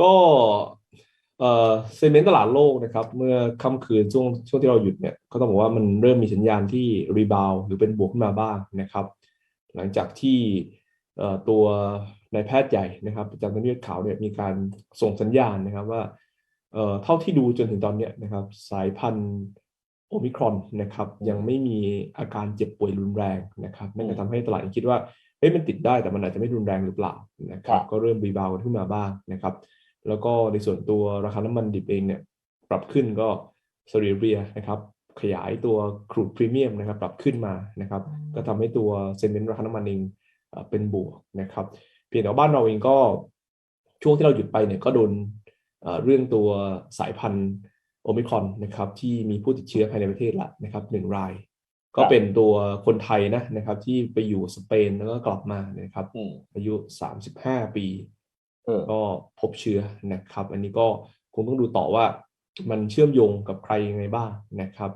ก็เอ่อเซนเมนต์ตลาดโลกนะครับ เมื่อค่ำคืนช่วงช่วงที่เราหยุดเนี่ยก็ต้องบอกว่ามันเริ่มมีสัญญาณที่รีบาวหรือเป็นบวกขึ้นมาบ้างนะครับ หลังจากที่เอ่อตัวนายแพทย์ใหญ่นะครับประจำทำเนียบขาวเนี่ยมีการส่งสัญญาณนะครับว่าเอ่อเท่าที่ดูจนถึงตอนเนี้ยนะครับ สายพันธุ์โอมิครอนนะครับ ยังไม่มีอาการเจ็บป่วยรุนแรงนะครับนั่นก็ทำให้ตลาดยังคิดว่าเฮ้ยมันติดได้แต่มันอาจจะไม่รุนแรงหรือเปล่านะครับครับก็เริ่มรีบาวกันขึ้นมาบ้างนะครับ แล้วก็ในส่วนตัวราคาน้ำมันดิบเองเนี่ยปรับขึ้นก็สเรีเรียนะครับขยายตัวครูดพรีเมียมนะครับปรับขึ้นมานะครับ ก็ทำให้ตัวเซนเมนต์ราคาน้ำมันเองเอ่อเป็นบวกนะครับ เพียงแต่ว่าบ้านเราเองก็ช่วงที่เราหยุดไปเนี่ยก็โดนเอ่อเรื่องตัวสายพันธุ์โอมิครอนนะครับที่มีผู้ติดเชื้อภายในประเทศละนะครับหนึ่งราย ก็เป็นตัวคนไทยนะนะครับที่ไปอยู่สเปนแล้วก็กลับมานะครับอืมอายุ35ปีเออ ก็พบเชื้อนะครับ อันนี้ก็คงต้องดูต่อว่ามันเชื่อมโยงกับใครยังไงบ้างนะครับ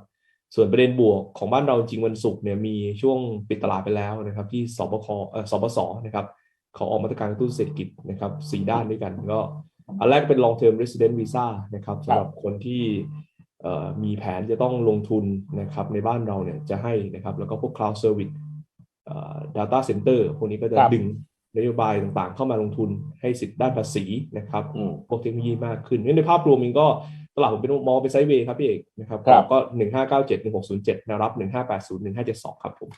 ส่วนประเด็นบวกของบ้านเราจริงวันศุกร์เนี่ยมีช่วงปิดตลาดไปแล้วนะครับ ที่สบคเอ่อสบสนะครับเขาออกมาตรการกระตุ้นเศรษฐกิจนะครับสี่ด้านด้วยกันก็อันแรกเป็น long term resident visa นะครับสำหรับคนที่เอ่อมีแผนจะต้องลงทุนนะครับในบ้านเราเนี่ยจะให้นะครับ แล้วก็พวก cloud service เอ่อ data center พวกนี้ก็จะครับดึง นโยบายต่างๆ เข้ามาลงทุนให้สิทธิ์ด้านภาษีนะครับอืมพวกเทคโนโลยีมากขึ้นงั้นในภาพรวมเองก็ตลาดผมเป็นมองเป็นไซด์เวย์ครับพี่เอกนะครับครับก็หนึ่งห้าเก้าเจ็ดหนึ่งหกศูนย์เจ็ดแนวรับหนึ่งห้าแปดศูนย์หนึ่งห้าเจ็ดสองครับผม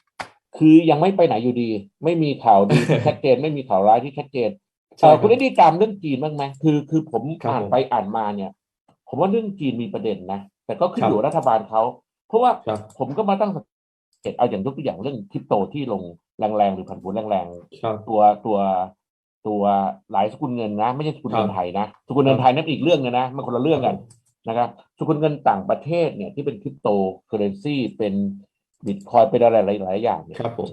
คือยังไม่ไปไหนอยู่ดี ไม่มีข่าวดีที่ชัดเจนไม่มีข่าวร้ายที่ชัดเจนใช่เออครับคุณได้ดีตามเรื่องจีนบ้างไหมคือ คือผมครับอ่านผมไปอ่านมาเนี่ย ผมว่าเรื่องจีนมีประเด็นนะแต่ก็ขึ้นครับอยู่กับรัฐบาลเขาเพราะว่าครับผมก็มาตั้งสังเกตเอาอย่างยกตัวอย่างเรื่องคริปโตที่ลง แรงๆหรือผันผวนแรงครับๆตัวตัวตัวหลายสกุลเงินนะ ไม่ใช่สกุลเงิคนรับไทยนะสกุลเงินครับไทยนั่นอีกเรื่องนึงนะมันคนละเรื่องกันนะครับสกุลเงินต่างประเทศเนี่ยที่เป็นคริปโตเคอเรนซีเป็นบิตคอยเป็นอะไรหลาย ๆ อย่างเนี่ยครับผม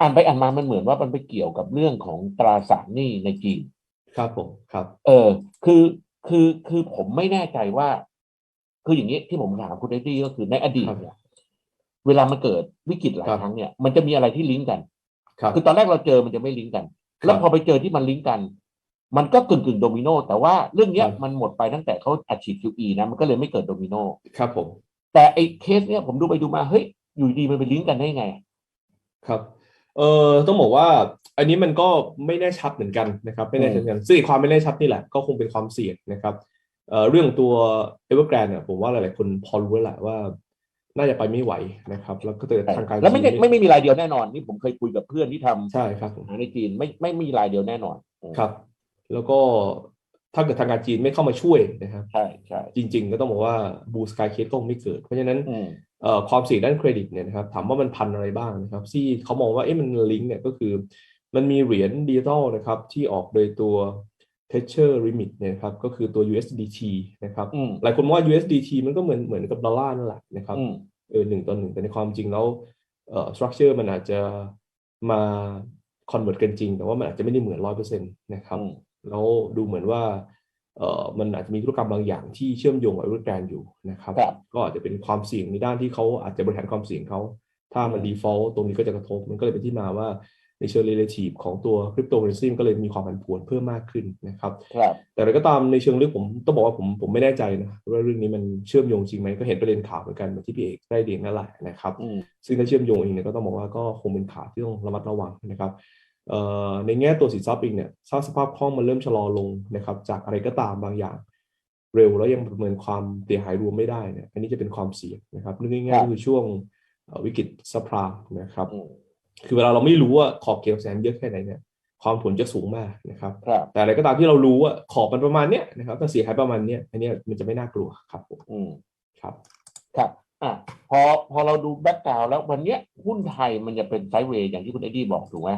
อ่านไปอ่านมามันเหมือนว่ามันไปเกี่ยวกับเรื่องของตราสารหนี้ในจีนครับผมครับ เออ คือคือคือผมไม่แน่ใจว่า คืออย่างนี้ที่ผมถามคุณเอ็ดดี้ก็คือในอดีตเนี่ยเวลามันเกิดวิกฤตหลายครับครั้งเนี่ยมันจะมีอะไรที่ลิงก์กัน ครับ คือตอนแรกเราเจอมันจะไม่ลิงก์กันครับแล้วพอไปเจอที่มันลิงก์กัน มันก็กึ่งกึ่งโดมิโนแต่ว่าเรื่องเนี้ยครับมันหมดไปตั้งแต่เขาอัดฉีด QE นะมันก็เลยไม่เกิดโดมิโนครับผม แต่ไอ้เคสเนี้ยผมดูไปดูมาเฮ้ยอยู่ดีมันไปลิงก์กันได้ไง ครับเอ่อต้องบอกว่าอันนี้มันก็ไม่แน่ชัดเหมือนกันนะครับไม่แน่ชัดเหมือนกันซึ่งไอ้ความไม่แน่ชัดนี่แหละก็คงเป็นความเสี่ยงนะครับเอ่อเรื่องตัว Evergrande เนี่ยผมว่าหลายๆคนพอรู้แล้วแหละว่า น่าจะไปไม่ไหวนะครับ แล้วก็เกิดทางการแล้วไม่จีใช่นไม่ไม่มีรายเดียวแน่นอนนี่ผมเคยคุยกับเพื่อนที่ทำใช่ครับผมในจีนไม่ไม่มีรายเดียวแน่นอนครับ แล้วก็ถ้าเกิดทางการจีนไม่เข้ามาช่วยนะครับใช่ใช่จริง ๆ ก็ต้องบอกว่าบูสกายเคสก็คงไม่เกิด เพราะฉะนั้นอืมเอ่อความเสี่ยงด้านเครดิตเนี่ยนะครับถามว่ามันพันอะไรบ้างนะครับ ที่เขามองว่าเอ๊ะมันลิงก์เนี่ยก็คือ มันมีเหรียญดิจิตอลนะครับที่ออกโดยตัว t e t h e r Limit เนี่ยนะครับก็คือตัว USDT นะครับอืมหลายคนมองว่า USDT มันก็เหมือนเหมือนกับดอลลาร์นั่นแหละนะครับอืมเออหนึ่งต่อหนึ่งแต่ในความจริงแล้วเอ่อ structure มันอาจจะมา convert กันจริง แต่ว่ามันอาจจะไม่ได้เหมือนร้อยเปอร์เซ็นต์นะครับอืมแล้วดูเหมือนว่าเอ่อมันอาจจะมีธุรกรรมบางอย่างที่เชื่อมโยงกับรูปการอยู่นะครับครับ ก็อาจจะเป็นความเสี่ยงในด้านที่เขาอาจจะบริหารความเสี่ยงเขาถ้ามันอืม default ตรงนี้ก็จะกระทบมันก็เลยเป็นที่มาว่า ในเชิง relative ของตัวคริปโตเคอเรนซีมันก็เลยมีความผันผวนเพิ่มมากขึ้นนะครับครับ แต่อะไรก็ตามในเชิงลึกผมต้องบอกว่าผมผมไม่แน่ใจนะว่าเรื่องนี้มันเชื่อมโยงจริงไหมก็เห็นประเด็นข่าวเหมือนกันเหมือนที่พี่เอกได้เรียนนั่นแหละนะครับอืมซึ่งถ้าเชื่อมโยงเองเนี่ยก็ต้องบอกว่าก็คงเป็นข่าวที่ต้องระมัดระวังนะครับเอ่อในแง่ตัวสินทรัพย์เองเนี่ยสร้างสภาพคล่องมันเริ่มชะลอลงนะครับจากอะไรก็ตามบางอย่าง เร็วแล้วยังประเมินความเสียหายรวมไม่ได้เนี่ยอันนี้จะเป็นความเสี่ยงนะครับเรื่องง่ายๆก็คือช่วงเอ่อวิกฤตซัพพลายนะครับอืม คือเวลาเราไม่รู้ว่าขอบเขตของแสนเยอะแค่ไหนเนี่ยความผลจะสูงมากนะครับครับ แต่อะไรก็ตามที่เรารู้ว่าขอบมันประมาณเนี้ยนะครับถ้าเสียหายประมาณเนี้ยอันเนี้ยมันจะไม่น่ากลัวครับผมอืมครับ ครับ อะพอพอเราดูแบ็กกราวแล้ววันเนี้ยหุ้นไทยมันจะเป็นไซด์เวย์อย่างที่คุณเอ็ดดี้บอกถูกไหม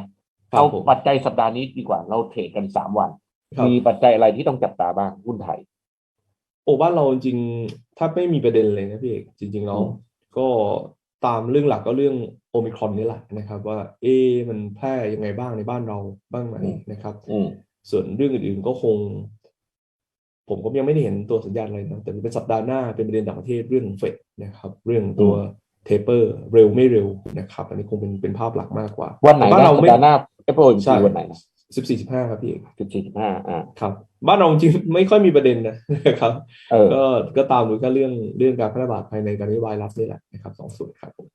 ครับเอาผมปัจจัยสัปดาห์นี้ดีกว่าเราเทรดกันสามวันครับมีปัจจัยอะไรที่ต้องจับตาบ้างหุ้นไทย โอ้บ้านเราจริงๆถ้าไม่มีประเด็นเลยนะพี่เอกจริงๆเราอืมก็ตามเรื่องหลักก็เรื่องโอ มิครอนนี่แหละนะครับ ว่าเอ๊ะมันแพร่ยังไงบ้างในบ้านเราบ้างไหมนะครับอืมส่วนเรื่องอื่นๆก็คง ผมก็ยังไม่ได้เห็นตัวสัญญาณอะไรนะแต่เป็นสัปดาห์หน้าเป็นประเด็นต่างประเทศเรื่องเฟดนะครับ เรื่องตัวเทเปอร์เร็วไม่เร็วนะครับ อันนี้คงเป็นเป็นภาพหลักมากกว่า วันไหนแต่บ้านนะเราสัปไม่ดาห์หน้าเอฟโอใช่วันไหนนะสิบสี่สิบห้าครับพี่เอกสิบสี่สิบห้าอ่าครับ บ้านเราจริงๆไม่ค่อยมีประเด็นนะนะครับเออก็ก็ตามดูแค่เรื่องเรื่องการแพร่ระบาดภายในการนโยบายรัฐนี่แหละนะครับสองส่วนครับผม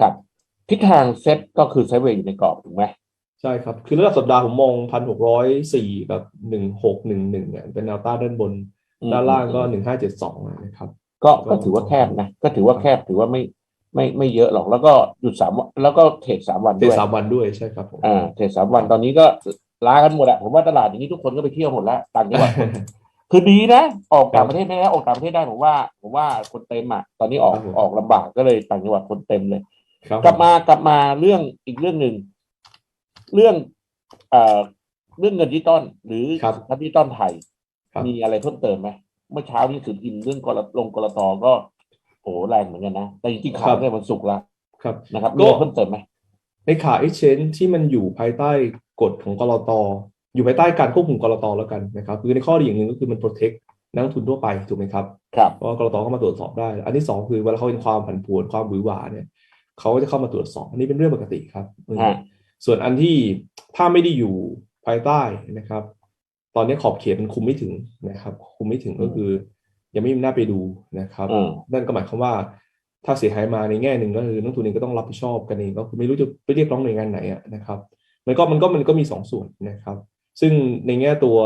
ครับ ทิศทางเซตก็คือไซด์เวย์อยู่ในกรอบถูกไหมใช่ครับ คือระดับสัปดาห์ผมมองพันหกร้อยสี่กับหนึ่งหกหนึ่งหนึ่งเนี่ยเป็นแนวต้านด้านบนอืมด้านล่างก็หนึ่งห้าเจ็ดสองนะครับ ก็ก็ถือว่าแคบนะ ก็ถือว่าแคบถือว่าไม่ไม่ไม่เยอะหรอกแล้วก็หยุดสามวันแล้วก็เทรดสามวันเดด้วยสามวันด้วยใช่ครับผมอ่าเทรดสามวันตอนนี้ก็ลากันหมดอะผมว่าตลาดอย่างนี้ทุกคนก็ไปเที่ยวหมดแล้วต่างจังหวัดคือดีนะ ออกต่างประเทศได้แล้วออกต่างประเทศได้ผมว่าผมว่าคนเต็มอะตอนนี้ออกครับผมออกลำบากก็เลยต่างจังหวัดคนเต็มเลยครับ กลับมากลับมาเรื่องอีกเรื่องหนึ่งเรื่องเอ่อเรื่องเงินดิจิตอลหรือครับสินทรัพย์ดิจิตอลไทย ครับ มีอะไรเพิ่มเติมไหมเมื่อเช้านี้สื่อพิมพ์เรื่องกรลงกรตก็โอ้แรงเหมือนกันนะ แต่จริงๆข่าวเนี่ยวันศุกร์ละครับ นะครับก็มีอะไรเพิ่มเติมไหม ในขา exchange ที่มันอยู่ภายใต้กฎของกรตอยู่ภายใต้การควบคุมกรตแล้วกันนะครับคือในข้อดีอย่างหนึ่งก็คือมัน protect นักลงทุนทั่วไปถูกไหมครับครับ เพราะว่ากรตเข้ามาตรวจสอบได้ อันที่สองคือเวลาเขาเห็นความผันผวนความหวือหวาเนี่ย เขาก็จะเข้ามาตรวจสอบ อันนี้เป็นเรื่องปกติครับอืมฮะส่วนอันที่ถ้าไม่ได้อยู่ภายใต้นะครับ ตอนนี้ขอบเขตมันคุมไม่ถึงนะครับ คุมไม่ถึงก็คือ ยังไม่น่าไปดูนะครับอืมนั่นก็หมายความว่าถ้าเสียหายมาในแง่หนึ่งก็คือนักลงทุนเองก็ต้องรับผิดชอบกันเองก็คือไม่รู้จะไปเรียกร้องหน่วยงานไหนอะนะครับ มันก็มันก็มันก็มีสองส่วนนะครับ ซึ่งในแง่ตัว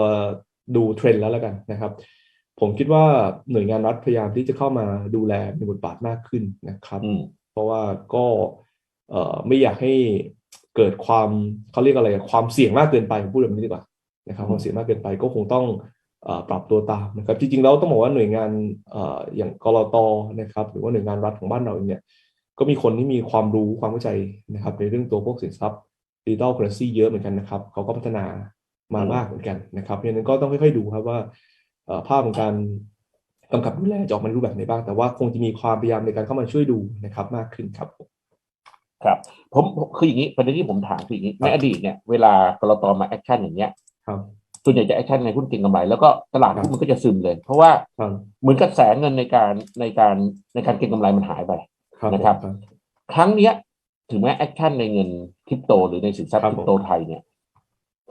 ดูเทรนด์แล้วแล้วกันนะครับ ผมคิดว่าหน่วยงานรัฐพยายามที่จะเข้ามาดูแลมีบทบาทมากขึ้นนะครับอืม เพราะว่าก็เอ่อไม่อยากให้เกิดความเขาเรียกอะไรความเสี่ยงมากเกินไปผมพูดแบบนี้ดีกว่านะครับความเสี่ยงมากเกินไปก็คงต้องปรับตัวตามนะครับจริงๆแล้วต้องบอกว่าหน่วยงานอย่างกรตนะครับหรือว่าหน่วยงานรัฐของบ้านเราเนี่ยก็มีคนที่มีความรู้ความเข้าใจนะครับในเรื่องตัวพวกสินทรัพย์ดิจิตอลเคอเรนซีเยอะเหมือนกันนะครับเขาก็พัฒนามามากเหมือนกันนะครับเพราะฉะนั้นก็ต้องค่อยๆดูครับว่าภาพของการ กำกับดูแลจะออกมาในรูปแบบไหนบ้าง แต่ว่าคงจะมีความพยายามในการเข้ามาช่วยดูนะครับมากขึ้นครับผมครับผมผมคืออย่างนี้ประเด็นที่ผมถามคืออย่างนี้ครับในอดีตเนี่ยเวลากรตมาแอคชั่นอย่างเงี้ยครับส่วนใหญ่จะแอคชั่นในหุ้นเก็งกำไรแล้วก็ตลาดครับหุ้นมันก็จะซึมเลย เพราะว่าครับเหมือนกระแสเงินในการในการในการเก็งกำไรมันหายไปครับนะครับผมครั้งเนี้ยถึงแม้แอคชั่นในเงินคริปโต หรือในสินทรัพย์ครับคริปโตไทยเนี่ย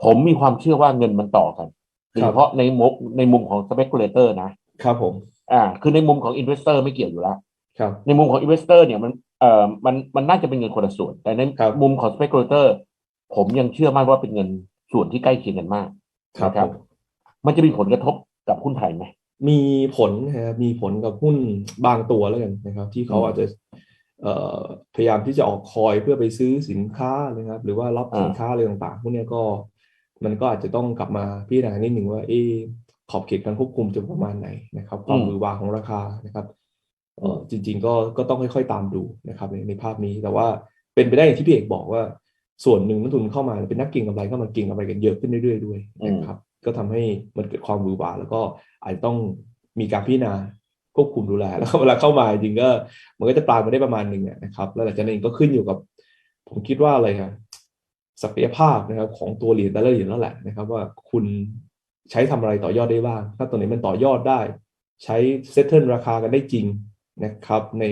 ผมมีความเชื่อว่าเงินมันต่อกันโดยครัเฉบพาะในมุกในมุมของ speculator นะครับผม อ่าคือในมุมของ investor ไม่เกี่ยวอยู่แล้วครับในมุมของ investor เนี่ยมันเอ่อมันมันน่าจะเป็นเงินคนละส่วน แต่ในครับมุมของ speculator ผมยังเชื่อมั่นว่าเป็นเงินส่วนที่ใกล้เคียงกันมากครับนะครับผมมันจะมีผลกระทบกับหุ้นไทยไหมมีผลนะครับมีผลกับหุ้นบางตัวแล้วกันนะครับ ที่เขาอืมอาจจะเอ่อพยายามที่จะออกคอยเพื่อไปซื้อสินค้านะครับ หรือว่ารับอ่าสินค้าอะไรต่างๆพวกเนี้ยก็มันก็อาจจะต้องกลับมาพิจารณานิดหนึ่งว่าเอะ ขอบเขตการควบคุมจะประมาณไหนนะครับ ความมือวางของราคานะครับเออจริง ๆ ก็ก็ต้องค่อยๆตามดูนะครับในในภาพนี้แต่ว่าเป็นไปได้อย่างที่พี่เอกบอกว่า ส่วนหนึ่งนักทุนเข้ามาเป็นนักเก็งกำไรเข้ามาเก็งกำไรกันเยอะขึ้นเรื่อยๆด้วยนะครับ ก็ทำให้มันเกิดความหวือหวาแล้วก็อาจจะต้องมีการพิจารณาควบคุมดูแลแล้วก็เวลาเข้ามาจริงๆก็ มันก็จะปลายมาได้ประมาณหนึ่งอะนะครับ แล้วหลังจากนั้นเองก็ขึ้นอยู่กับ ผมคิดว่าอะไรครับศักยภาพนะครับของตัวเหรียญแต่ละเหรียญแล้วแหละนะครับ ว่าคุณ ใช้ทำอะไรต่อยอดได้บ้าง ถ้าตัวไหนมันต่อยอดได้ ใช้เซตเทิลราคากันได้จริงนะครับ ใน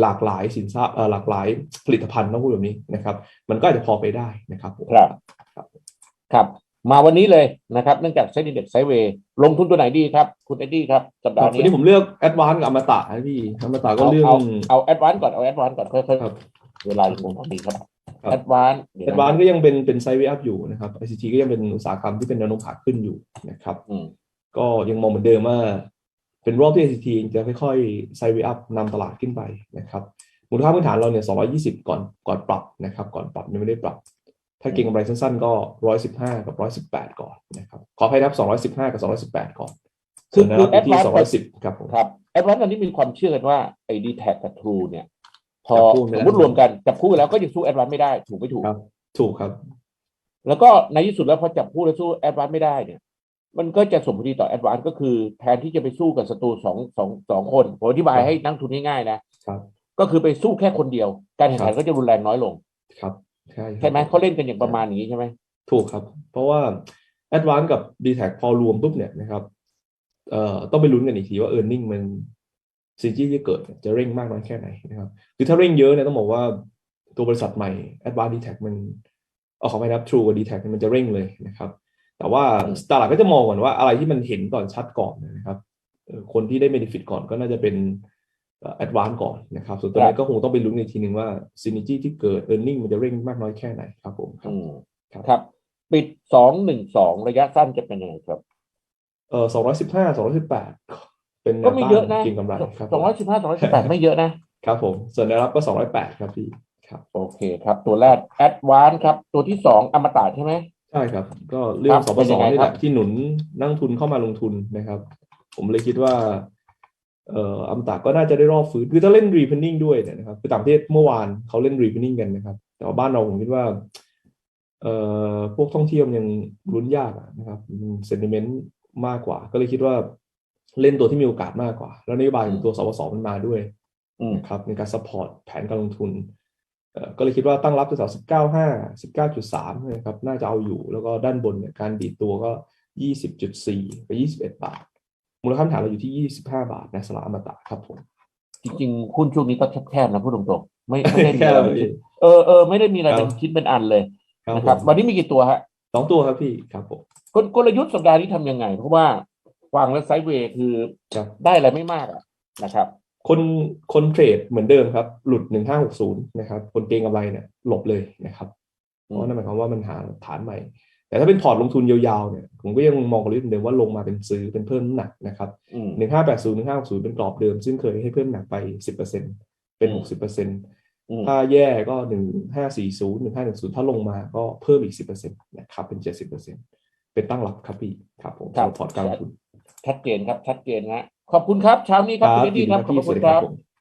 หลากหลายสินทรัพย์เอ่อหลากหลายผลิตภัณฑ์ต้องพูดแบบนี้นะครับ มันก็อาจจะพอไปได้นะครับผมครับครับครับ มาวันนี้เลยนะครับ เนื่องจากเซ็นดีเด็กไซเวย์ลงทุนตัวไหนดีครับ คุณเอ็ดดี้ครับสัปคดารับห์วันนี้นี้ผมเลือกแอดวานกับอมตะนะพี่อมตะก็เอาเรื่องเอาเอาแอดวานก่อนเอาแอดวานก่อนค่อยครับๆเวลาอยู่ตรงนี้ครับครับ แอดวานแอดวานก็ยังเป็นเป็นไซด์เวย์อัพอยู่นะครับ ICT ก็ยังเป็นอุตสาหกรรมที่เป็นแนวโน้มขาขึ้นอยู่นะครับอืมก็ยังมองเหมือนเดิมว่าเป็นรอบที่ ICT จะค่อยๆไซด์เวย์อัพนำตลาดขึ้นไปนะครับมูลค่าพื้นฐานเราเนี่ย220 ก่อนก่อนปรับนะครับ ก่อนปรับยังไม่ได้ปรับ ถ้าเก็งกำไรสั้นๆ ก็ 115 กับ 118 ก่อนนะครับขออภัยนะครับ 215 กับ 218 ก่อนคือส่วนแนวคืรัอบแออยู่ดที่วาน210ครับผมครับแอดวานตอนนี้มีความเชื่อกันว่าไอ้ดีแท็กับทรูเนี่ย พอจับคู่ไม่สได้มมติรวมกันจับคู่แล้วก็ยังสู้แอดวานไม่ได้ ถูกไม่ถูกครับ ถูกครับ แล้วก็ในที่สุดแล้วพอจับคู่แล้วสู้แอดวานไม่ได้เนี่ย มันก็จะสมผลดีต่อแอดวานก็คือ แทนที่จะไปสู้กับศัตรูสองสองสองคนผมอธิบายครับให้นักทุนง่ายๆนะครับก็คือไปสู้แค่คนเดียว การแข่งขันก็จะรุนแรงน้อยลงครับใช่ครับใช่ไหมเขาเล่นกันอย่างประมาณอย่างนี้ใช่ไหมถูกครับ เพราะว่า a d v a n c e กับ d t แทพอรวมปุ๊บเนี่ยนะครับเอ่อต้องไปลุ้นกันอีกทีว่า e a r n i n g มัน สิ่งที่จะเกิดเนี่ยจะเร่งมากน้อยแค่ไหนนะครับคือถ้าเร่งเยอะเนี่ยต้องบอกว่าตัวบริษัทใหม่ a d v a n c e d t แทมันเออขอไปนับ True กับ d t แทมันจะเร่งเลยนะครับ แต่ว่าอืมตลาดก็จะมองก่อนว่าอะไรที่มันเห็นก่อนชัดก่อนนะครับเอ่อคนที่ได้ benefit ก่อนก็น่าจะเป็นเอ่อ advance ก่อนนะครับ ส่วนตัวนี้ก็คงต้องไปลุ้นในกทีหนึ่งว่า synergy ที่เกิด earning มันจะเร่งมากน้อยแค่ไหนครับผมครับอืมครับครับ ปิดสองหนึ่งสองระยะสั้นจะเป็นยังไงครับเออสองร้อยสิบห้าสองร้อยสิบแปด เป็นแนก็วไม่ต้าเยอะนะนเกินกำไรครับสองร้อยสิบห้าสองร้อยสิบแปดไม่เยอะนะครับผม ส่วนแนวรับก็สองร้อยแปดครับพี่ครับโอเคครับ ตัวแรกแอดวานครับ ตัวที่สองอมตะใช่ไหมใช่ครับ ก็เรื่อครังบสปเป็นสยังไงนี่คแหรับละที่หนุนนักลงทุนเข้ามาลงทุนนะครับ ผมเลยคิดว่าเอ่ออมตะก็น่าจะได้รอบฟื้นคือถ้าเล่นรีเพนนิ่งด้วยเนี่ยนะครับคือต่างประเทศเมื่อวานเขาเล่นรีเพนนิ่งกันนะครับ แต่ว่าบ้านเราผมคิดว่าเอ่อพวกท่องเที่ยวมันยังลุ้นยากอะนะครับเซนติเมนต์มากกว่า ก็เลยคิดว่า เล่นตัวที่มีโอกาสมากกว่า แล้วนโยบายของตัวสปสมันมาด้วยอืมนะครับในการซัพพอร์ตแผนการลงทุนเอ่อก็เลยคิดว่าตั้งรับแถวสิบเก้าห้าสิบเก้าจุดสามนะครับน่าจะเอาอยู่แล้วก็ด้านบนเนี่ยการดีดตัวก็ยี่สิบจุดสี่ไปยี่สิบเอ็ดบาท มูลค่าฐานเราอยู่ที่ยี่สิบห้าบาทนะสลากอมตะครับผม จริงๆหุ้นช่วงนี้ก็แคบๆนะพูดตรงๆ ไม่ไม่ได้มีแค่อะไรเราเป็นเออเออไม่ได้มีอะไรครับเป็นชิ้นเป็นอันเลยครับนะผครับมวันนี้มีกี่ตัวฮะสองตัวครับพี่ครับผมกลกลยุทธ์สัปดาห์นี้ทำยังไง เพราะว่า ฟังแล้วไซด์เวย์คือครับได้อะไรไม่มากอะนะครับ คนคนเทรดเหมือนเดิมครับ หลุดหนึ่งห้าหกศูนย์นะครับ คนเก็งกำไรเนี่ยหลบเลยนะครับเพอืมราะนั่นหมายความว่ามันหาฐานใหม่ แต่ถ้าเป็นพอร์ตลงทุนยาวๆเนี่ยผมก็ยังมองกลยุทธ์เหมือนเดิมว่าลงมาเป็นซื้อเป็นเพิ่มน้ำหนักนะครับอืมหนึ่งห้าแปดศูนย์หนึ่งห้าหกศูนย์เป็นกรอบเดิม ซึ่งเคยให้เพิ่มหนักไปสิบเปอร์เซ็นเป็นอืหมกสิบเปอร์เซ็นอืมถ้าแย่ก็หนึ่งห้าสี่ศูนย์หนึ่งห้าหนึ่งศูนย์ถ้าลงมาก็เพิ่มอีกสิบเปอร์เซ็นต์นะครับเป็นเจ็ดสิบเปอร์เซ็นต์เป็นตั้งรับครับพี่ครับผมครับสำหพอร์ตการลงทุน ชัดเจนครับชัดเจนนะขอบคุณครับเช้านี้ครับคุณเดดดี้ครับขอบยินคุดีณครับผม